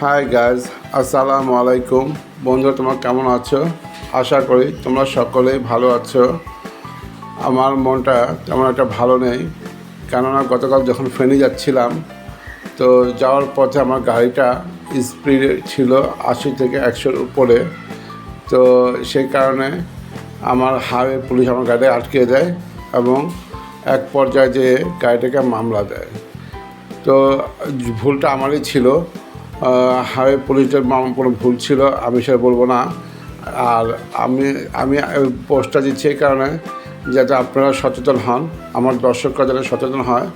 Hi guys আসসালামু আলাইকুম বন্ধুরা তোমার কেমন আছো? আশা করি তোমরা সকলেই ভালো আছো। আমার মনটা তেমন একটা ভালো নেই। কেননা গতকাল যখন ফেনি যাচ্ছিলাম, তো যাওয়ার পথে আমার গাড়িটা স্পিড ছিল আশি থেকে একশোর উপরে। তো সেই কারণে আমার হাইওয়ে পুলিশ আমার গাড়ি আটকে দেয় এবং এক পর্যায়ে যে গাড়িটাকে মামলা দেয়। তো ভুলটা আমারই ছিল। হাইওয়ে পুলিশের কোনো ভুল ছিল, আমি সেটা বলব না। আর আমি আমি পোস্টটা দিচ্ছি এই কারণে যাতে আপনারা সচেতন হন, আমার দর্শকরা যাতে সচেতন হয়।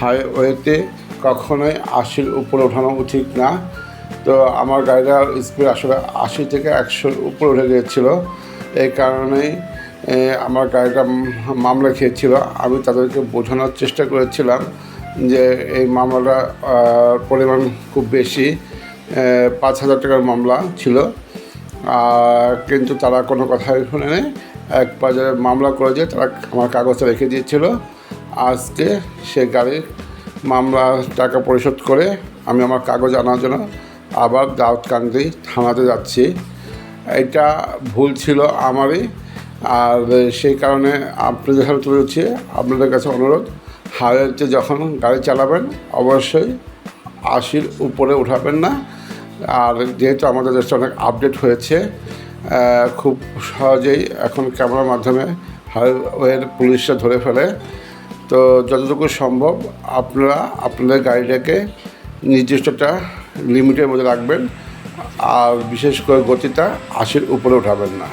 হাইওয়েতে কখনোই আশির উপরে ওঠানো উচিত না। তো আমার গাড়িটা স্পিড আসলে আশি থেকে একশোর উপরে উঠে গিয়েছিল, এই কারণেই আমার গাড়িটা মামলা খেয়েছিল। আমি তাদেরকে বোঝানোর চেষ্টা করেছিলাম। যে এই মামলাটা পরিমাণ খুব বেশি পাঁচ হাজার টাকার মামলা ছিল। কিন্তু তারা কোনো কথাই শুনে নেই। এক বাজারে মামলা করে যে তারা আমার কাগজটা রেখে দিয়েছিল। আজকে সে গাড়ির মামলা টাকা পরিশোধ করে আমি আমার কাগজ আনার জন্য আবার দাউদকান্দি থানাতে যাচ্ছি। এটা ভুল ছিল আমারই। আর সেই কারণে আপনাদের হাতে তুলে আপনাদের কাছে অনুরোধ হাইওয়েতে যখন গাড়ি চালাবেন, অবশ্যই আশির উপরে উঠাবেন না। আর যেহেতু আমাদের দেশে অনেক আপডেট হয়েছে খুব সহজেই এখন ক্যামেরার মাধ্যমে হাইওয়ের পুলিশরা ধরে ফেলে। তো যতটুকু সম্ভব আপনারা আপনাদের গাড়িটাকে নির্দিষ্ট একটা লিমিটের মধ্যে রাখবেন, আর বিশেষ করে গতিটা আশির উপরে উঠাবেন না।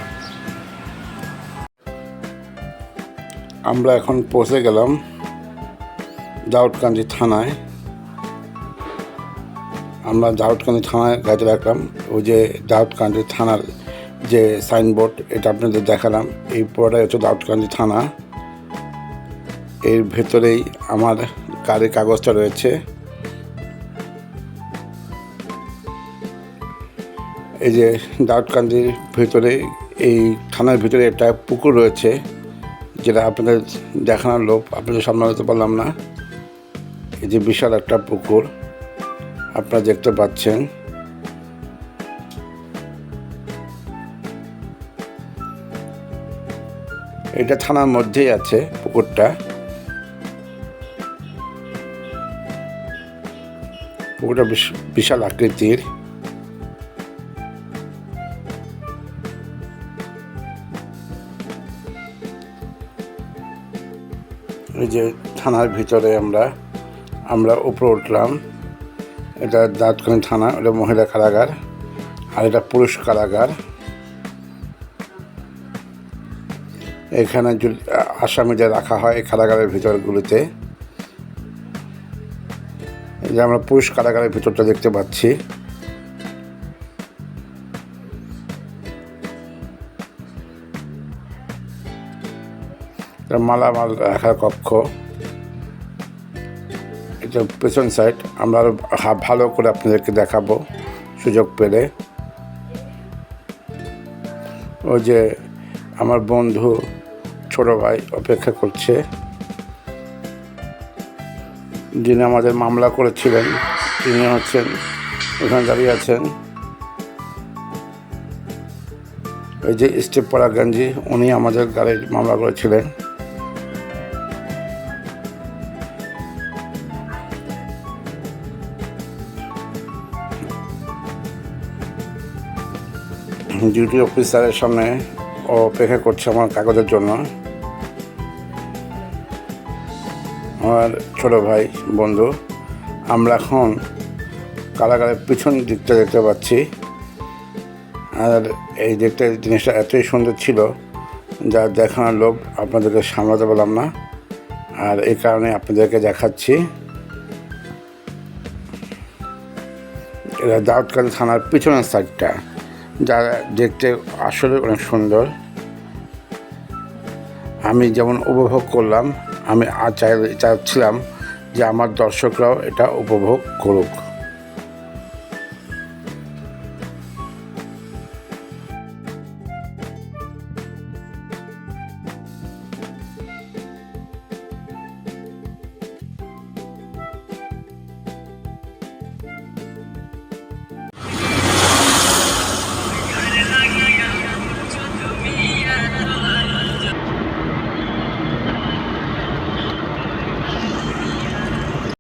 আমরা এখন পৌঁছে গেলাম। দাউদকান্দি থানায় আমরা দাউদকান্দি থানায় গাড়ি রাখলাম ওই যে দাউদকান্দি থানার যে সাইনবোর্ড, এটা আপনাদের দেখালাম। এই পুরোটাই হচ্ছে দাউদকান্দি থানা। এর ভেতরেই আমার গাড়ির কাগজটা রয়েছে। এই যে দাউদকান্দির ভিতরে এই থানার ভিতরে একটা পুকুর রয়েছে, যেটা আপনাদের দেখানোর লোভ, আপনাদের সামনে হতে পারলাম না। এই যে বিশাল একটা পুকুর, আপনারা দেখতে পাচ্ছেন। এটা থানার মধ্যেই আছে পুকুরটা। পুকুরটা বিশ- বিশাল আকৃতির। যে থানার ভিতরে আমরা আমরা উপরে উঠলাম। এটা দাঁতখানি থানা, এটা মহিলা কারাগার, আর এটা পুরুষ কারাগার। এখানে আসামিদের রাখা হয় এই কারাগারের ভিতরগুলিতে। যে আমরা পুরুষ কারাগারের ভিতরটা দেখতে পাচ্ছি। মালামাল রাখার কক্ষ। পেছন সাইড আমরা আরও ভালো করে আপনাদেরকে দেখাবো সুযোগ পেলে। ওই যে আমার বন্ধু ছোট ভাই অপেক্ষা করছে। যিনি আমাদের মামলা করেছিলেন, তিনি হচ্ছেন, ওখানে দাঁড়িয়ে আছেন। ওই যে স্টেপ পড়া গাঞ্জি উনি আমাদের গাড়ির মামলা করেছিলেন। ডিউটি অফিসারের সামনে ও অপেক্ষা করছে আমার কাগজের জন্য। আমার ছোট ভাই, বন্ধু, আমরা এখন কারাগারের পিছন দিকটা দেখতে পাচ্ছি। আর এই দেখতে জিনিসটা এতই সুন্দর ছিল, যা দেখানোর লোভ আপনাদেরকে সামলাতে পারলাম না। আর এই কারণে আপনাদেরকে দেখাচ্ছি। এটা দাউদকান্দি থানার পিছনের সাইডটা যা দেখতে আসলে অনেক সুন্দর। আমি যেমন উপভোগ করলাম, আমি চাই চাচ্ছিলাম যে আমার দর্শকরাও এটা উপভোগ করুক।